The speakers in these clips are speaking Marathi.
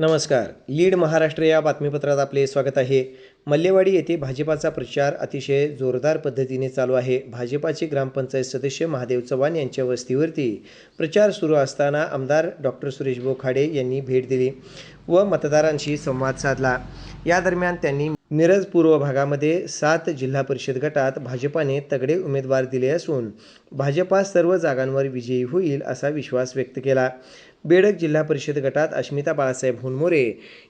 नमस्कार. लीड महाराष्ट्र या बातमीपत्रात आपले स्वागत आहे. मल्लेवाडी येथे भाजपाचा प्रचार अतिशय जोरदार पद्धतीने चालू आहे. भाजपाचे ग्रामपंचायत सदस्य महादेव चव्हाण यांच्या वस्तीवरती प्रचार सुरू असताना आमदार डॉक्टर सुरेश बोखाडे यांनी भेट दिली व मतदारांशी संवाद साधला. या दरम्यान त्यांनी मिरज पूर्व भागामध्ये सात जिल्हा परिषद गटात भाजपाने तगडे उमेदवार दिले असून भाजपा सर्व जागांवर विजयी होईल असा विश्वास व्यक्त केला. बेडक जिल्हा परिषद गटात अश्मिता बाळासाहेब हुनमोरे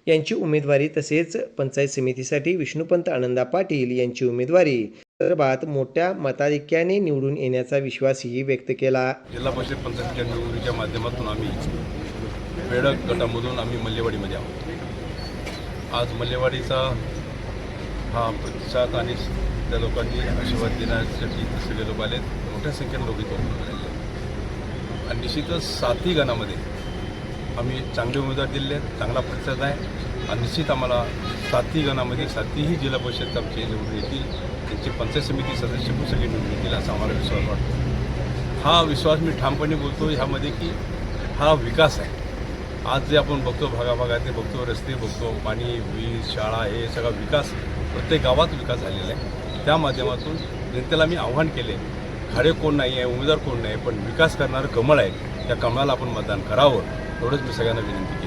यांची उमेदवारी तसेच पंचायत समितीसाठी विष्णुपंत आनंदा पाटील यांची उमेदवारी संदर्भात मोठ्या मताधिक्याने निवडून येण्याचा विश्वासही व्यक्त केला. जिल्हा परिषद पंचायतीच्या निवडणुकीच्या माध्यमातून आम्ही बेडक गटामधून आम्ही मल्लेवाडीमध्ये आहोत. आज मल्लेवाडीचा हा प्रतिसाद आणि त्या लोकांनी आशीर्वाद देण्यासाठी सगळे लोक आले मोठ्या संख्येने लोक इथे उपलब्ध आहेत आणि निश्चितच सातही गणामध्ये आम्ही चांगले उमेदवार दिलेले आहेत चांगला प्रतिसाद आहे. आणि निश्चित आम्हाला सातही गणामध्ये सातही जिल्हा परिषद आमचे निवडून येतील त्यांचे पंचायत समिती सदस्य पण सगळे निवडून येतील असा आम्हाला विश्वास वाटतो. हा विश्वास मी ठामपणे बोलतो ह्यामध्ये की हा विकास आहे. आज जे आपण बघतो भागाभागात ते बघतो रस्ते बघतो पाणी वीज शाळा हे सगळा विकास प्रत्येक गावात विकास झालेला आहे. त्या माध्यमातून जनतेला मी आव्हान केले खाडे कोण नाही आहे उमेदवार कोण नाही पण विकास करणारं कमळ आहे त्या कमळाला आपण मतदान करावं एवढंच मी सगळ्यांना विनंती